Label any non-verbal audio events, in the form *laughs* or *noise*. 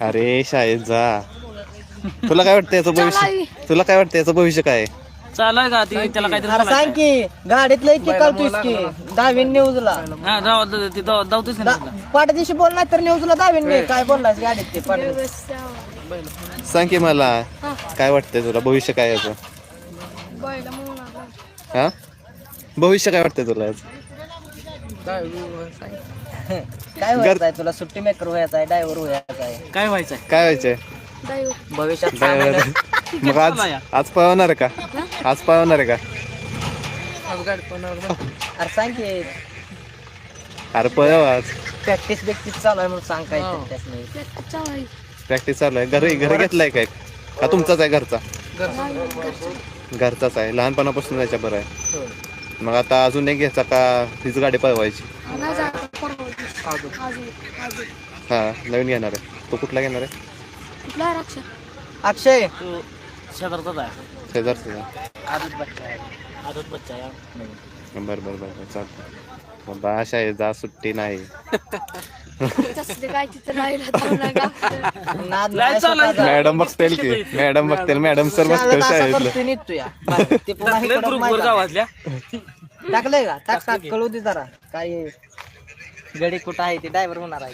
अरे शाळेत जा. तुला काय वाटतं याचं भविष्य? तुला काय वाटतं याचं भविष्य काय? आहे? चालू का ती? त्याला काहीतरी अरे सांग की गाडीतलं इतकी करतोयस की दहावीन न्यूजला हा जाऊ द- ती जाऊ- जाऊतच नाही ना. पाठ दिवशी बोल नाही तर न्यूजला दहावीन काय बोललास गाडीत ते पाठ सांग की मला काय वाटतंय तुला? भविष्य काय आहे याचं हा? भविष्य काय वाटतंय तुला याचं? काय व्हायचं आहे तुला? सुट्टी मेकर व्हायचा आहे ड्रायव्हर व्हायचा आहे काय व्हायचंय? काय व्हायचंय? भविष्यात ड्रायव्हर. मग आज आज पळवणार आहे का? आज पळवणार आहे का? अरे सांग की. अरे पळव आज. प्रॅक्टिस बिक्टिस चालू आहे म्हणून सांग काय प्रॅक्टिस चालू आहे. घरी घरी घेतलाय काय का तुमचाच आहे घरचा? घरचाच आहे. लहानपणापासून याच्या बरं आहे. मग आता अजून एक घ्यायचा का? तीच गाडी पळवायची. हा नवीन घेणार आहे. तो कुठला घेणार आहे? अक्षय? तू शेजारचाच आहे. शेजारचा बच्चा आहे. आदत बच्चा आहे. बर बर बर चालतं बाबा शाळेत जा सुट्टी नाही. आहे. स्वतःचा. मॅडम बघतील की *laughs* मॅडम बघतील मॅडम सर शाळेत बघतील असं शाळेतलं करतोय नीट तू या. बरं, ते पुन्हा टाकलंय. गावातल्या का? टाक टाक कळू दे जरा. काय गडी कुठं आहे? ते ड्रायव्हर होणार आहे.